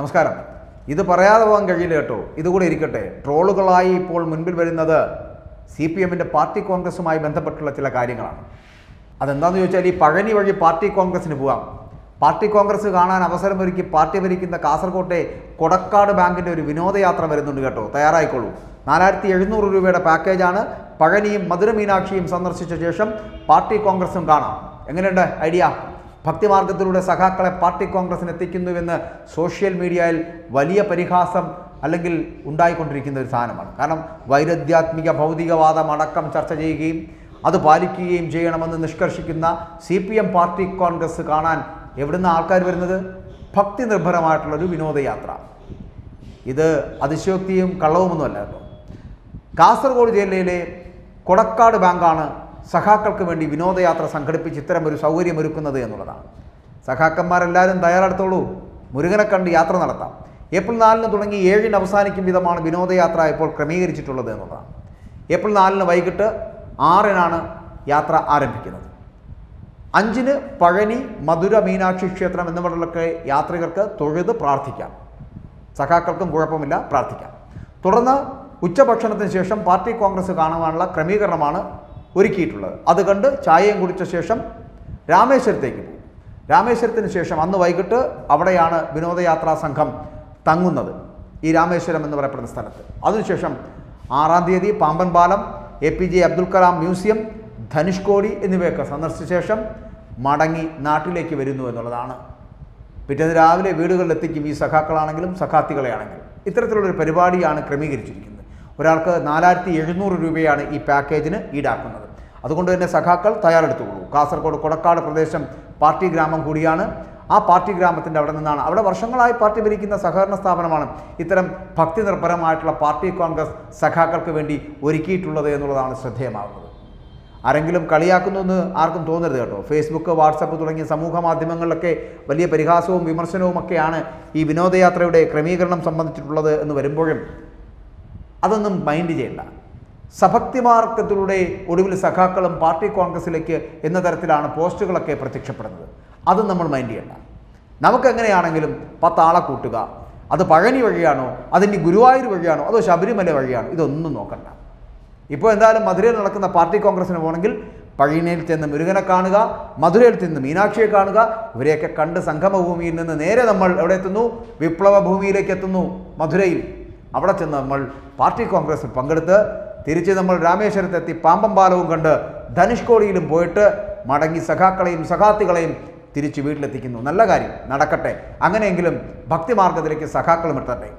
നമസ്കാരം. ഇത് പറയാതെ പോകാൻ കഴിയില്ല കേട്ടോ. ഇതുകൂടെ ഇരിക്കട്ടെ. ട്രോളുകളായി ഇപ്പോൾ മുൻപിൽ വരുന്നത് സി പി എമ്മിന്റെ പാർട്ടി കോൺഗ്രസുമായി ബന്ധപ്പെട്ടുള്ള ചില കാര്യങ്ങളാണ്. അതെന്താണെന്ന് ചോദിച്ചാൽ ഈ പഴനി വഴി പാർട്ടി കോൺഗ്രസിന് പോകാം പാർട്ടി കോൺഗ്രസ് കാണാൻ അവസരമൊരുക്കി പാർട്ടി ഭരിക്കുന്ന കാസർകോട്ടെ കൊടക്കാട് ബാങ്കിന്റെ ഒരു വിനോദയാത്ര വരുന്നുണ്ട് കേട്ടോ. തയ്യാറായിക്കോളൂ. നാലായിരത്തി എഴുന്നൂറ് രൂപയുടെ പാക്കേജാണ് പഴനിയും മധുരമീനാക്ഷിയും സന്ദർശിച്ച ശേഷം പാർട്ടി കോൺഗ്രസും കാണാം. എങ്ങനെയുണ്ട് ഐഡിയ? ഭക്തിമാർഗത്തിലൂടെ സഖാക്കളെ പാർട്ടി കോൺഗ്രസിന് എത്തിക്കുന്നുവെന്ന് സോഷ്യൽ മീഡിയയിൽ വലിയ പരിഹാസം അല്ലെങ്കിൽ ഉണ്ടായിക്കൊണ്ടിരിക്കുന്ന ഒരു സാധനമാണ്. കാരണം വൈരുദ്ധ്യാത്മിക ഭൗതികവാദം അടക്കം ചർച്ച ചെയ്യുകയും അത് പാലിക്കുകയും ചെയ്യണമെന്ന് നിഷ്കർഷിക്കുന്ന C P M party congress കാണാൻ എവിടുന്ന ആൾക്കാർ വരുന്നത്? ഭക്തി നിർഭരമായിട്ടുള്ളൊരു വിനോദയാത്ര. ഇത് അതിശയോക്തിയും കള്ളവുമൊന്നുമല്ല കാസർഗോഡ് ജില്ലയിലെ കൊടക്കാട് ബാങ്കാണ് സഖാക്കൾക്ക് വേണ്ടി വിനോദയാത്ര സംഘടിപ്പിച്ച് ഇത്തരം ഒരു സൗകര്യം ഒരുക്കുന്നത് എന്നുള്ളതാണ്. സഖാക്കന്മാരെല്ലാവരും തയ്യാറെടുത്തോളൂ. മുരുകനെ കണ്ട് യാത്ര നടത്താം. ഏപ്രിൽ നാലിന് തുടങ്ങി ഏഴിന് അവസാനിക്കും വിധമാണ് വിനോദയാത്ര ഇപ്പോൾ ക്രമീകരിച്ചിട്ടുള്ളത് എന്നുള്ളതാണ്. ഏപ്രിൽ നാലിന് വൈകിട്ട് ആറിനാണ് യാത്ര ആരംഭിക്കുന്നത്. അഞ്ചിന് പഴനി മധുര മീനാക്ഷി ക്ഷേത്രം എന്നിവിടങ്ങളിലൊക്കെ യാത്രികർക്ക് തൊഴുത് പ്രാർത്ഥിക്കാം. സഖാക്കൾക്കും കുഴപ്പമില്ല പ്രാർത്ഥിക്കാം. തുടർന്ന് ഉച്ചഭക്ഷണത്തിന് ശേഷം പാർട്ടി കോൺഗ്രസ് കാണുവാനുള്ള ക്രമീകരണമാണ് ഒരുക്കിയിട്ടുള്ളത്. അത് കണ്ട് ചായയും കുടിച്ച ശേഷം രാമേശ്വരത്തേക്ക് പോകും. രാമേശ്വരത്തിന് ശേഷം അന്ന് വൈകിട്ട് അവിടെയാണ് വിനോദയാത്രാ സംഘം തങ്ങുന്നത്. ഈ രാമേശ്വരം എന്ന് പറയപ്പെടുന്ന സ്ഥലത്ത്. അതിനുശേഷം ആറാം തീയതി പാമ്പൻ പാലം A P J Abdul Kalam museum Dhanushkodi എന്നിവയൊക്കെ സന്ദർശിച്ച ശേഷം മടങ്ങി നാട്ടിലേക്ക് വരുന്നു എന്നുള്ളതാണ്. പിറ്റേന്ന് രാവിലെ വീടുകളിലെത്തിക്കും ഈ സഖാക്കളാണെങ്കിലും സഖാത്തികളെയാണെങ്കിലും. ഇത്തരത്തിലുള്ളൊരു പരിപാടിയാണ് ക്രമീകരിച്ചിരിക്കുന്നത്. ഒരാൾക്ക് നാലായിരത്തി എഴുന്നൂറ് രൂപയാണ് ഈ പാക്കേജിന് ഈടാക്കുന്നത്. അതുകൊണ്ട് തന്നെ സഖാക്കൾ തയ്യാറെടുത്തുകൊള്ളൂ. കാസർഗോഡ് കൊടക്കാട് പ്രദേശം പാർട്ടി ഗ്രാമം കൂടിയാണ്. ആ പാർട്ടി ഗ്രാമത്തിന്റെ അവിടെ നിന്നാണ്. അവിടെ വർഷങ്ങളായി പാർട്ടി ഭരിക്കുന്ന സഹകരണ സ്ഥാപനമാണ് ഇത്തരം ഭക്തി നിർഭരമായിട്ടുള്ള പാർട്ടി കോൺഗ്രസ് സഖാക്കൾക്ക് വേണ്ടി ഒരുക്കിയിട്ടുള്ളത് എന്നുള്ളതാണ് ശ്രദ്ധേയമാകുന്നത്. ആരെങ്കിലും കളിയാക്കുന്നു എന്ന് ആർക്കും തോന്നരുത് കേട്ടോ. ഫേസ്ബുക്ക് വാട്സപ്പ് തുടങ്ങിയ സമൂഹ മാധ്യമങ്ങളിലൊക്കെ വലിയ പരിഹാസവും വിമർശനവും ഒക്കെയാണ് ഈ വിനോദയാത്രയുടെ ക്രമീകരണം സംബന്ധിച്ചിട്ടുള്ളത് എന്ന് വരുമ്പോഴും അതൊന്നും മൈൻഡ് ചെയ്യണ്ട. സഭക്തി മാർഗത്തിലൂടെ ഒടുവിൽ സഖാക്കളും പാർട്ടി കോൺഗ്രസിലേക്ക് എന്ന തരത്തിലാണ് പോസ്റ്റുകളൊക്കെ പ്രത്യക്ഷപ്പെടുന്നത്. അതും നമ്മൾ മൈൻഡ് ചെയ്യണ്ട. നമുക്കെങ്ങനെയാണെങ്കിലും പത്താളെ കൂട്ടുക. അത് പഴനി വഴിയാണോ? അതിന്റെ ഗുരുവായൂർ വഴിയാണോ? അതോ ശബരിമല വഴിയാണോ? ഇതൊന്നും നോക്കണ്ട. ഇപ്പോൾ എന്തായാലും മധുരയിൽ നടക്കുന്ന പാർട്ടി കോൺഗ്രസിന് പോകണമെങ്കിൽ പഴനിയിൽ ചെന്ന് മുരുകനെ കാണുക മധുരയിൽ ചെന്ന് മീനാക്ഷിയെ കാണുക. ഇവരെയൊക്കെ കണ്ട് സംഗമഭൂമിയിൽ നിന്ന് നേരെ നമ്മൾ എവിടെ എത്തുന്നു? വിപ്ലവ ഭൂമിയിലേക്ക് എത്തുന്നു മധുരയിൽ. അവിടെ ചെന്ന് നമ്മൾ പാർട്ടി കോൺഗ്രസിൽ പങ്കെടുത്ത് തിരിച്ച് നമ്മൾ രാമേശ്വരത്തെത്തി പാമ്പം പാലവും കണ്ട് ധനുഷ്കോടിയിലും പോയിട്ട് മടങ്ങി സഖാക്കളെയും സഖാത്തികളെയും തിരിച്ച് വീട്ടിലെത്തിക്കുന്നു. നല്ല കാര്യം നടക്കട്ടെ. അങ്ങനെയെങ്കിലും ഭക്തിമാർഗത്തിലേക്ക് സഖാക്കളും എത്തട്ടെ.